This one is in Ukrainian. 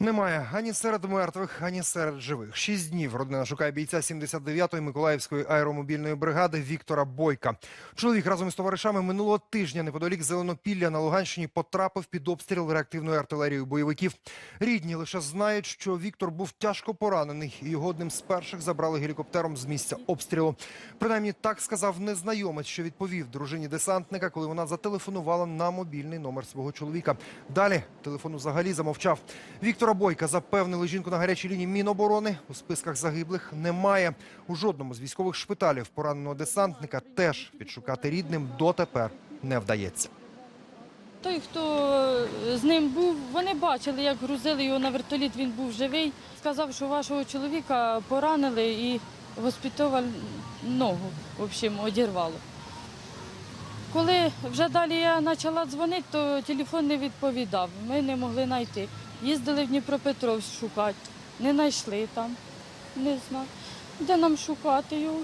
Немає ані серед мертвих, ані серед живих. Шість днів родина шукає бійця 79-ї Миколаївської аеромобільної бригади Віктора Бойка. Чоловік разом із товаришами минулого тижня неподалік Зеленопілля на Луганщині потрапив під обстріл реактивною артилерією бойовиків. Рідні лише знають, що Віктор був тяжко поранений, його одним з перших забрали гелікоптером з місця обстрілу. Принаймні так сказав незнайомець, що відповів дружині десантника, коли вона зателефонувала на мобільний номер свого чоловіка. Далі телефон взагалі замовчав. Віктора Бойка запевнили жінку на гарячій лінії Міноборони. У списках загиблих немає. У жодному з військових шпиталів пораненого десантника теж підшукати рідним дотепер не вдається. Той, хто з ним був, вони бачили, як грузили його на вертоліт, він був живий. Сказав, що вашого чоловіка поранили і госпіталь ногу в общем, одірвало. Коли вже далі я почала дзвонити, то телефон не відповідав. Ми не могли знайти. Їздили в Дніпропетровськ шукати, не знайшли там. Не знаю. Де нам шукати його?